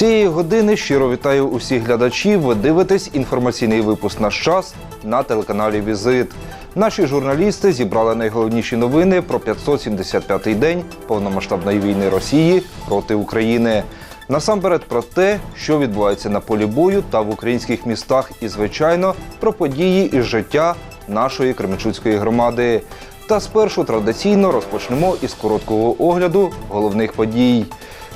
Цієї години щиро вітаю усіх глядачів. Ви дивитесь інформаційний випуск «Наш час» на телеканалі Візит. Наші журналісти зібрали найголовніші новини про 575-й день повномасштабної війни Росії проти України. Насамперед про те, що відбувається на полі бою та в українських містах, і звичайно про події із життя нашої Кременчуцької громади. Та спершу традиційно розпочнемо із короткого огляду головних подій.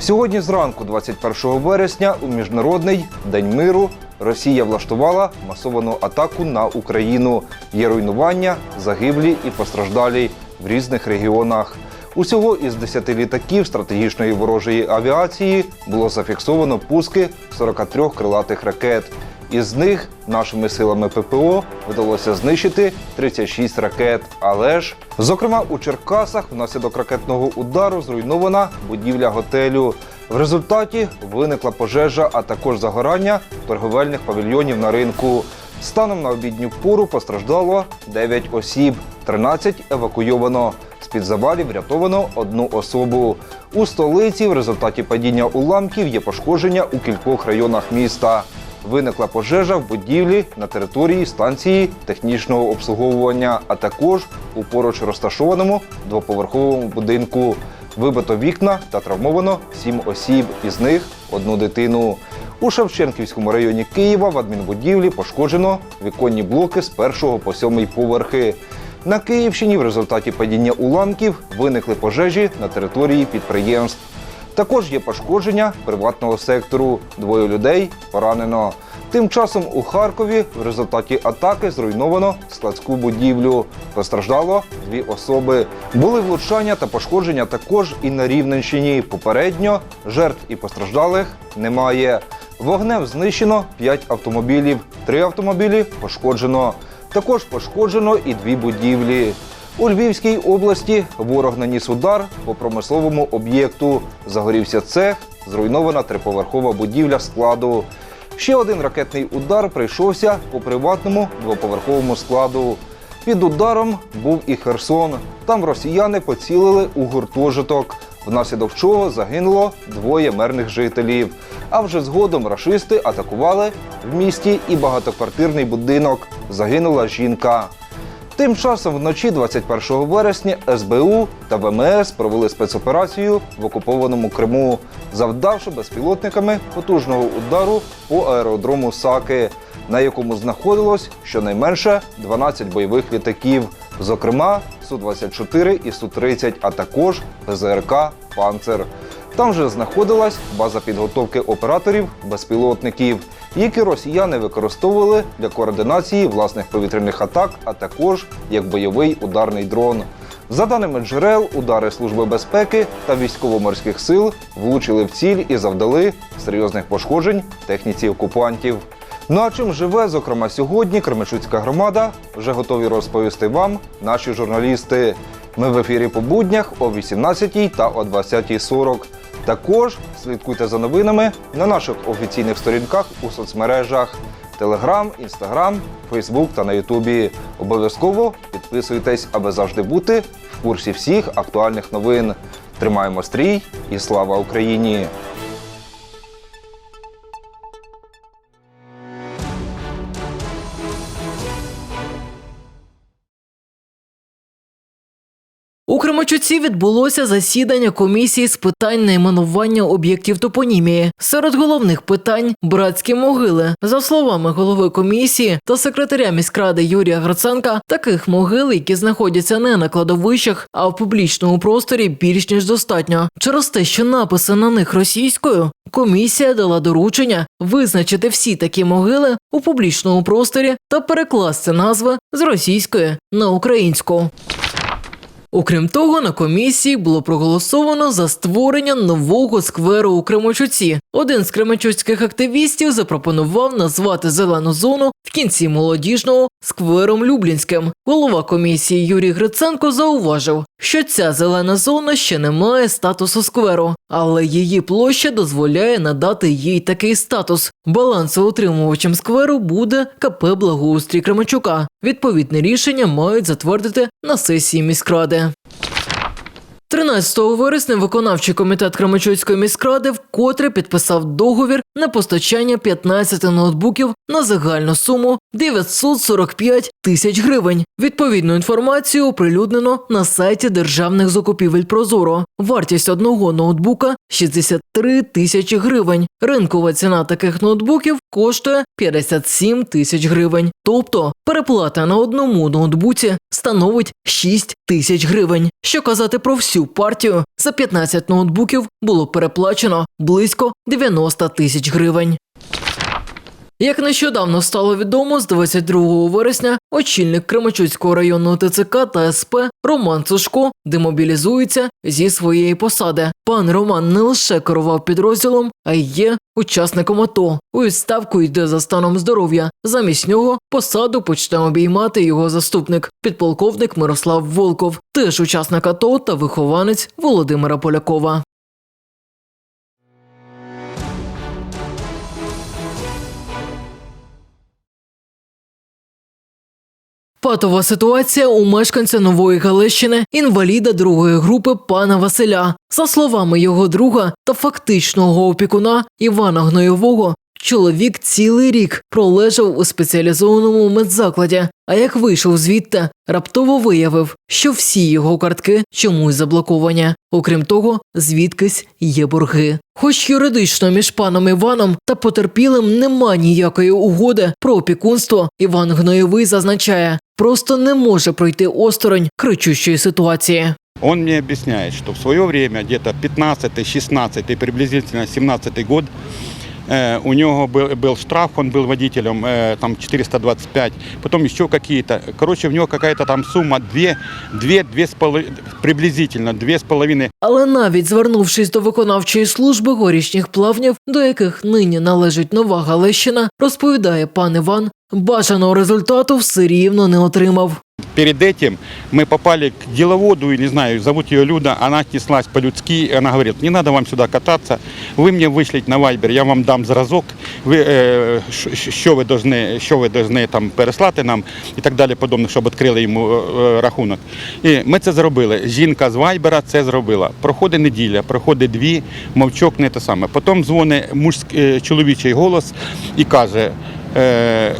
Сьогодні зранку, 21 вересня, у міжнародний день миру Росія влаштувала масовану атаку на Україну. Є руйнування, загиблі і постраждалі в різних регіонах. Усього із 10 літаків стратегічної ворожої авіації було зафіксовано пуски 43 крилатих ракет. Із них нашими силами ППО вдалося знищити 36 ракет. Але ж, зокрема, у Черкасах внаслідок ракетного удару зруйнована будівля готелю. В результаті виникла пожежа, а також загорання торговельних павільйонів на ринку. Станом на обідню пору постраждало 9 осіб, 13 евакуйовано. З-під завалів врятовано одну особу. У столиці в результаті падіння уламків є пошкодження у кількох районах міста. Виникла пожежа в будівлі на території станції технічного обслуговування, а також у поруч розташованому двоповерховому будинку. Вибито вікна та травмовано сім осіб, із них одну дитину. У Шевченківському районі Києва в адмінбудівлі пошкоджено віконні блоки з першого по сьомий поверхи. На Київщині в результаті падіння уламків виникли пожежі на території підприємств. Також є пошкодження приватного сектору. Двоє людей поранено. Тим часом у Харкові в результаті атаки зруйновано складську будівлю. Постраждало дві особи. Були влучання та пошкодження також і на Рівненщині. Попередньо жертв і постраждалих немає. Вогнем знищено 5 автомобілів, три автомобілі пошкоджено. Також пошкоджено і дві будівлі. У Львівській області ворог наніс удар по промисловому об'єкту. Загорівся цех, зруйнована триповерхова будівля складу. Ще один ракетний удар прийшовся по приватному двоповерховому складу. Під ударом був і Херсон. Там росіяни поцілили у гуртожиток, внаслідок чого загинуло двоє мирних жителів. А вже згодом рашисти атакували в місті і багатоквартирний будинок. Загинула жінка. Тим часом вночі 21 вересня СБУ та ВМС провели спецоперацію в окупованому Криму, завдавши безпілотниками потужного удару по аеродрому Саки, на якому знаходилось щонайменше 12 бойових літаків, зокрема Су-24 і Су-30, а також ПЗРК Панцер. Там же знаходилась база підготовки операторів безпілотників, які росіяни використовували для координації власних повітряних атак, а також як бойовий ударний дрон. За даними джерел, удари Служби безпеки та військово-морських сил влучили в ціль і завдали серйозних пошкоджень техніці окупантів. Ну а чим живе, зокрема, сьогодні Кременчуцька громада, вже готові розповісти вам наші журналісти. Ми в ефірі по буднях о 18 та о 20.40. Також слідкуйте за новинами на наших офіційних сторінках у соцмережах Телеграм, Інстаграм, Фейсбук та на Ютубі. Обов'язково підписуйтесь, аби завжди бути в курсі всіх актуальних новин. Тримаємо стрій і слава Україні! У Кременчуці відбулося засідання комісії з питань найменування об'єктів топонімії. Серед головних питань братські могили. За словами голови комісії та секретаря міськради Юрія Гриценка, таких могил, які знаходяться не на кладовищах, а в публічному просторі більш ніж достатньо. Через те, що написи на них російською, комісія дала доручення визначити всі такі могили у публічному просторі та перекласти назви з російської на українську. Окрім того, на комісії було проголосовано за створення нового скверу у Кременчуці. Один з кременчуцьких активістів запропонував назвати зелену зону в кінці молодіжного сквером Люблінським. Голова комісії Юрій Гриценко зауважив, що ця зелена зона ще не має статусу скверу, але її площа дозволяє надати їй такий статус. Балансоутримувачем скверу буде КП Благоустрій Кременчука. Відповідне рішення мають затвердити на сесії міськради. 13 вересня виконавчий комітет Кременчуцької міськради вкотре підписав договір на постачання 15 ноутбуків на загальну суму 945 тисяч гривень. Відповідну інформацію оприлюднено на сайті державних закупівель Прозоро. Вартість одного ноутбука 63 тисячі гривень. Ринкова ціна таких ноутбуків коштує 57 тисяч гривень. Тобто переплата на одному ноутбуці становить 6 тисяч гривень. Що казати про всю партію, за 15 ноутбуків було переплачено близько 90 тисяч гривень. Як нещодавно стало відомо, з 22 вересня очільник Кременчуцького районного ТЦК та СП Роман Цушко демобілізується зі своєї посади. Пан Роман не лише керував підрозділом, а й є учасником АТО. У відставку йде за станом здоров'я. Замість нього посаду почне обіймати його заступник, підполковник Мирослав Волков, теж учасник АТО та вихованець Володимира Полякова. Патова ситуація у мешканця Нової Галещини, інваліда другої групи пана Василя. За словами його друга та фактичного опікуна Івана Гнойового, чоловік цілий рік пролежав у спеціалізованому медзакладі. А як вийшов звідти, раптово виявив, що всі його картки чомусь заблоковані. Окрім того, звідкись є борги. Хоч юридично між паном Іваном та потерпілим нема ніякої угоди про опікунство, Іван Гнойовий зазначає, просто не може пройти осторонь кричущої ситуації. Он мне объясняет, что в свое время, где-то 15 16 приблизительно 17 год, у него был, был штраф, он был водителем, э, там 425, потом еще какие-то. Короче, в него какая-то там сумма 2, 2, 2 с половиной, приблизительно 2,5 Але навіть звернувшись до виконавчої служби горішніх плавнів, до яких нині належить нова Галещина, розповідає пан Іван, бажаного результату все рівно не отримав. Перед этим мы попали к деловоду, не знаю, зовут ее Люда, она отнеслась по-людски, она говорит, не надо вам сюда кататься, вы мне вышлите на Вайбер, я вам дам зразок, ви, е, ш- ш- що ви должны, що ви должны там переслати нам і так далі подобне, щоб відкрили йому е, рахунок. І ми це зробили. Жінка з Вайбера це зробила. Проходить неділя, проходить дві, мовчок не те саме. Потім дзвонить мужськ- е, чоловічий голос і каже, е,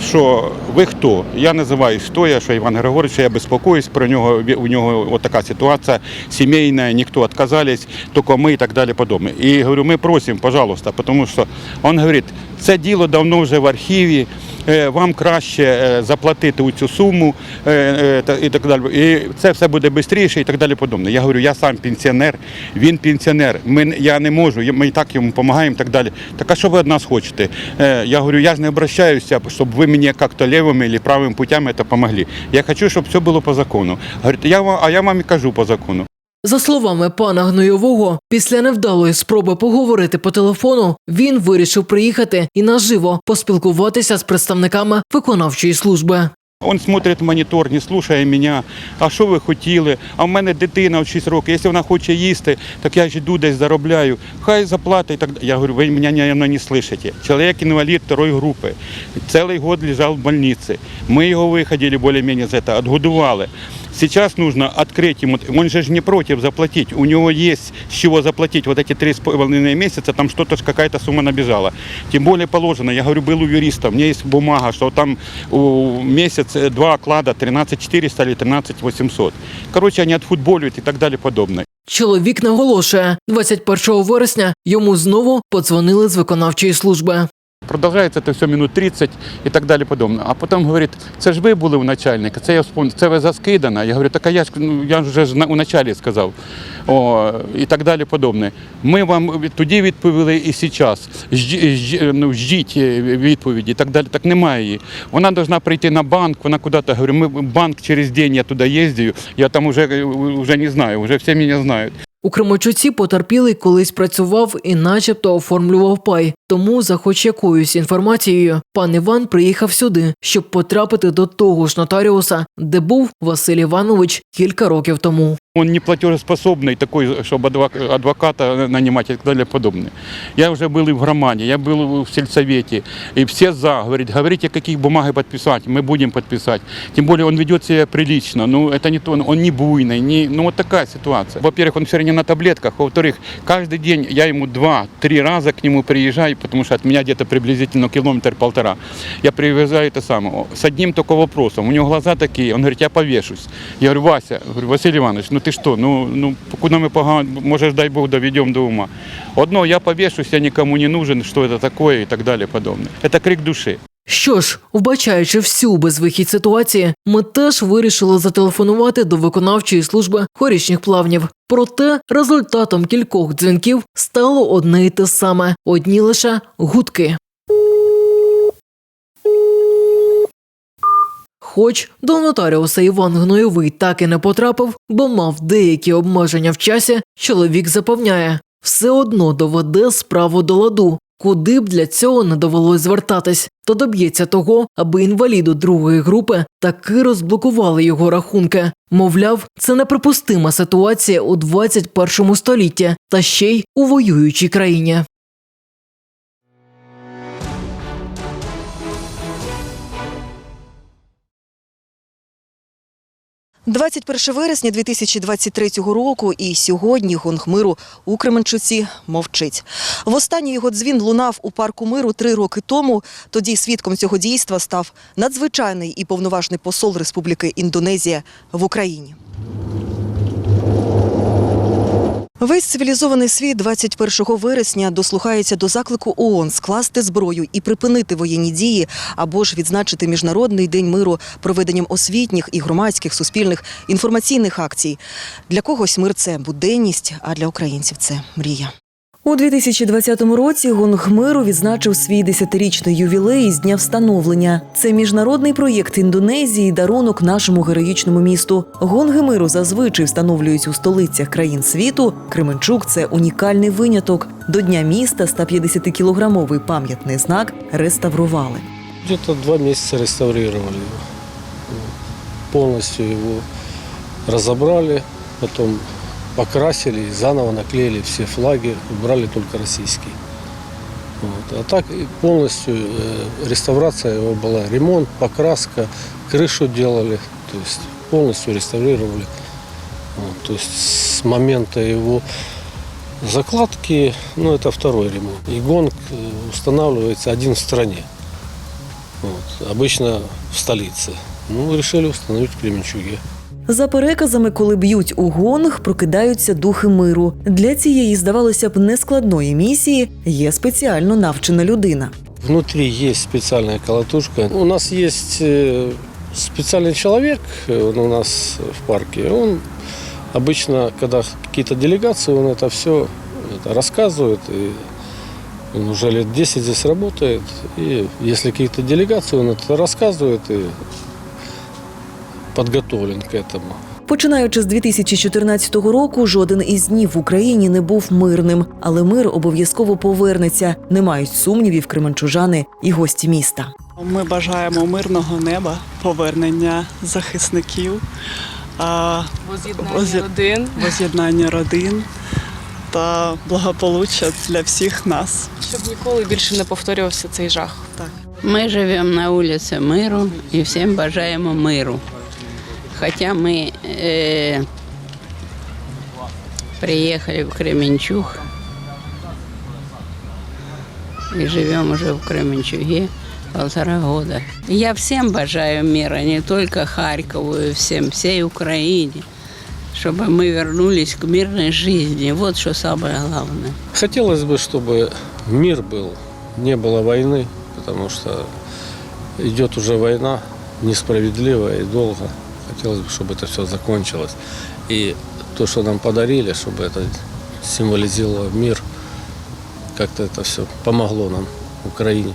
що ви хто? Я називаюсь хто я, що Іван Григорович, я безпокоюсь про нього. У нього от така ситуація сімейна, ніхто відказались, тільки ми і так далі подобне. І говорю, ми просимо, пожалуйста, тому що він говорить, це діло давно вже в архіві. е, Вам краще е, заплатити у цю суму е, і так далі. І це все буде швидше і так далі подобне. Я говорю, я сам пенсіонер, він пенсіонер. Ми, я не можу, ми і так йому допомагаємо і так далі. Так а що ви від нас хочете? Я говорю, я ж не обращаюся, щоб ви мені як-то лівими або правими путями допомогли. Я хочу, щоб все було по закону. Говорить, я вам, а я вам і кажу по закону. За словами пана Гнойового, після невдалої спроби поговорити по телефону, він вирішив приїхати і наживо поспілкуватися з представниками виконавчої служби. Він смотрить в монітор, не слухає мене. А що ви хотіли? А в мене дитина в 6 років. Якщо вона хоче їсти, так я ж йду десь заробляю. Хай заплатить. Так я говорю, ви мене не слышите. Чоловік інвалід второї групи. Цілий год лежав в больнице. Ми його виходили більш-менш з цього, отгодували. Сейчас нужно открыть ему, он же ж не против заплатить, у него есть с чего заплатить вот эти три с половиной месяца, там что-то ж какая-то сумма набежала. Тем более положено, я говорю, был у юриста, у меня есть бумага, что там у месяц э, два оклада 13 400 или 13 800. Короче, они отфутболивают и так далее подобное. Чоловік наголошує, 21 вересня йому знову подзвонили з виконавчої служби. Продовжається це все минут 30 і так далі подобне. А потім говорить, це ж ви були у начальника, це я це ви заскидана. Я говорю, так а я ж ну, я вже ж у началі сказав. О, і так далі подобне. Ми вам тоді відповіли і зараз. Ну, Ждіть е, відповіді і так далі. Так немає її. Вона повинна прийти на банк, вона куди-то говорю, ми банк через день я туди їздю, я там вже, вже не знаю, вже всі мене знають. У Кременчуці потерпілий колись працював і начебто оформлював пай. Тому, за хоч якоюсь інформацією, пан Іван приїхав сюди, щоб потрапити до того ж нотаріуса, де був Василь Іванович кілька років тому. Он не платежеспособный такой, чтобы адвок- адвоката нанимать и так далее подобное. Я уже был и в громаде, я был в сельсовете, и все за. Говорит, говорите, какие бумаги подписать, мы будем подписать. Тем более он ведет себя прилично, ну это не то, он не буйный, не, ну вот такая ситуация. Во-первых, он все время на таблетках, а во-вторых, каждый день я ему два-три раза к нему приезжаю, потому что от меня где-то приблизительно километр-полтора. Я приезжаю это самое, с одним только вопросом, у него глаза такие, он говорит, я повешусь. Я говорю, Вася, говорю, Василий Иванович, ну ты что, ну, ну куда мы погано, может, дай Бог, доведем до ума. Одно, я повешусь, я никому не нужен, что это такое и так далее подобное. Это крик души. Що ж, вбачаючи всю безвихідь ситуації, ми теж вирішили зателефонувати до виконавчої служби хорічних плавнів. Проте результатом кількох дзвінків стало одне й те саме: одні лише гудки. Хоч до нотаріуса Іван Гнойовий так і не потрапив, бо мав деякі обмеження в часі, чоловік запевняє, все одно доведе справу до ладу, куди б для цього не довелось звертатись, то доб'ється того, аби інваліду другої групи таки розблокували його рахунки. Мовляв, це неприпустима ситуація у 21 столітті та ще й у воюючій країні. 21 вересня 2023 року і сьогодні гонг миру у Кременчуці мовчить. Востаннє його дзвін лунав у парку миру три роки тому. Тоді свідком цього дійства став надзвичайний і повноважний посол Республіки Індонезія в Україні. Весь цивілізований світ 21 вересня дослухається до заклику ООН скласти зброю і припинити воєнні дії або ж відзначити міжнародний день миру проведенням освітніх і громадських суспільних інформаційних акцій. Для когось мир це буденність, а для українців це мрія. У 2020 році Гонг Миру відзначив свій десятирічний ювілей з дня встановлення. Це міжнародний проєкт Індонезії, дарунок нашому героїчному місту. Гонги миру зазвичай встановлюють у столицях країн світу. Кременчук це унікальний виняток. До дня міста 150-кілограмовий пам'ятний знак реставрували. Где-то два месяца реставрировали его. Полностью его разобрали, потом покрасили, заново наклеили все флаги, убрали только российский. Вот. А так полностью э, реставрация его была, ремонт, покраска, крышу делали, то есть полностью реставрировали. Вот. То есть с момента его закладки, ну это второй ремонт. И гонг э, устанавливается один в стране. Вот. Обычно в столице. Ну, решили установить в Кременчуге. За переказами, коли б'ють у гонг, прокидаються духи миру. Для цієї, здавалося б, нескладної місії є спеціально навчена людина. Внутри есть специальная колотушка. У нас есть э, специальный человек э, он у нас в парке. Он обычно, когда какие-то делегации, он это все рассказывает. И он уже лет 10 здесь работает. И если какие-то делегации, он это рассказывает и подготовлен к этому. Починаючи з 2014 року, жоден із днів в Україні не був мирним, але мир обов'язково повернеться. Не мають сумнівів кременчужани і гості міста. Ми бажаємо мирного неба, повернення захисників, а, Воз'єднання родин, воз'єднання родин та благополуччя для всіх нас. щоб ніколи більше не повторювався цей жах. Так Ми живемо на вулиці Миру і всім бажаємо миру Хоча ми е, приїхали в Кременчуг і живемо вже в Кременчуге полтора года. Я всім бажаю мира, не тільки Харкову, і всім, всій Україні, щоб ми вернулись к мирной жизни. Вот что самое главное. Хотелось бы, чтобы мир был, не было войны, потому что идет уже война, несправедливая и долго. Хотелось бы, чтобы это все закончилось. И то, что нам подарили, чтобы это символизировало мир, как-то это все помогло нам, Украине.